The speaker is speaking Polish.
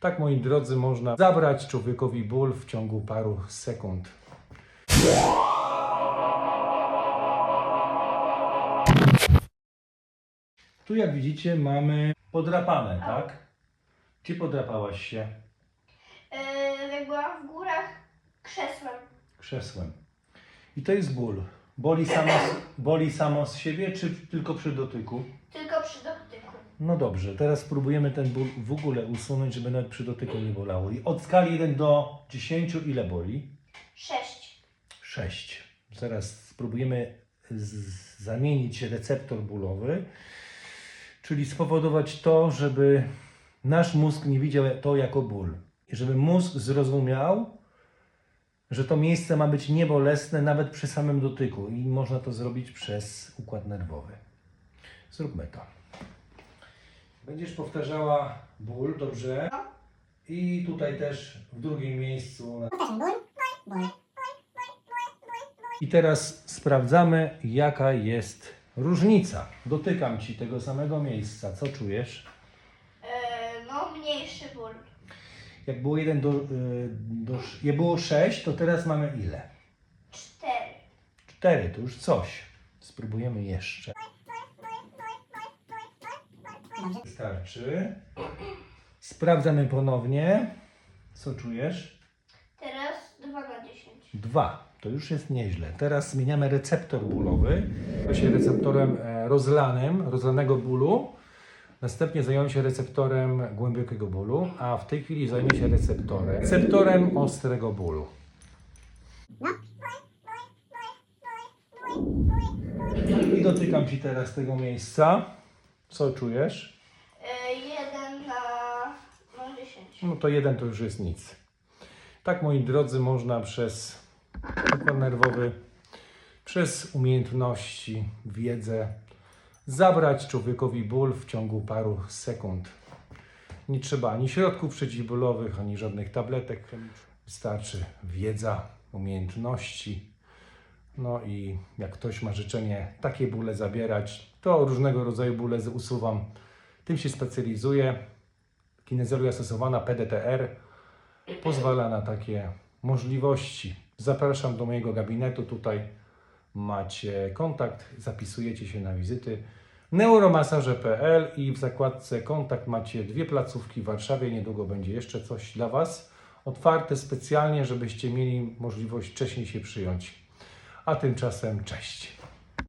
Tak, moi drodzy, można zabrać człowiekowi ból w ciągu paru sekund. Tu, jak widzicie, mamy podrapane, tak? Gdzie podrapałaś się? Yy, jak byłam w górach krzesłem. Krzesłem. I to jest ból. Boli samo, z- boli samo z siebie, czy tylko przy dotyku? Tylko przy dotyku. No dobrze, teraz spróbujemy ten ból w ogóle usunąć, żeby nawet przy dotyku nie bolało. I od skali 1 do 10 ile boli? Sześć. 6. Zaraz spróbujemy zamienić receptor bólowy, czyli spowodować to, żeby nasz mózg nie widział to jako ból. I żeby mózg zrozumiał, że to miejsce ma być niebolesne nawet przy samym dotyku i można to zrobić przez układ nerwowy. Zróbmy to. Będziesz powtarzała ból, dobrze? I tutaj też w drugim miejscu. I teraz sprawdzamy, jaka jest różnica. Dotykam ci tego samego miejsca. Co czujesz? Yy, no, mniejszy ból. Jak było 1 do, y, do. Jak było 6, to teraz mamy ile? Cztery. 4, to już coś. Spróbujemy jeszcze. Wystarczy. Sprawdzamy ponownie. Co czujesz? Teraz dwa na dziesięć. 2. To już jest nieźle. Teraz zmieniamy receptor bólowy. Się receptorem e, rozlanym, rozlanego bólu. Następnie zajmiemy się receptorem głębokiego bólu, a w tej chwili zajmie się receptorem, receptorem ostrego bólu. I dotykam Ci teraz tego miejsca. Co czujesz? Yy, jeden na no, dziesięć. No to jeden to już jest nic. Tak, moi drodzy, można przez układ nerwowy, przez umiejętności, wiedzę zabrać człowiekowi ból w ciągu paru sekund. Nie trzeba ani środków przeciwbólowych, ani żadnych tabletek. Wystarczy wiedza, umiejętności. No i jak ktoś ma życzenie takie bóle zabierać, to różnego rodzaju bóle usuwam. Tym się specjalizuję. Kinezjologia stosowana PDTR pozwala na takie możliwości. Zapraszam do mojego gabinetu. Tutaj macie kontakt, zapisujecie się na wizyty. Neuromasaże.pl i w zakładce kontakt macie dwie placówki w Warszawie. Niedługo będzie jeszcze coś dla Was otwarte specjalnie, żebyście mieli możliwość wcześniej się przyjąć. A tymczasem cześć.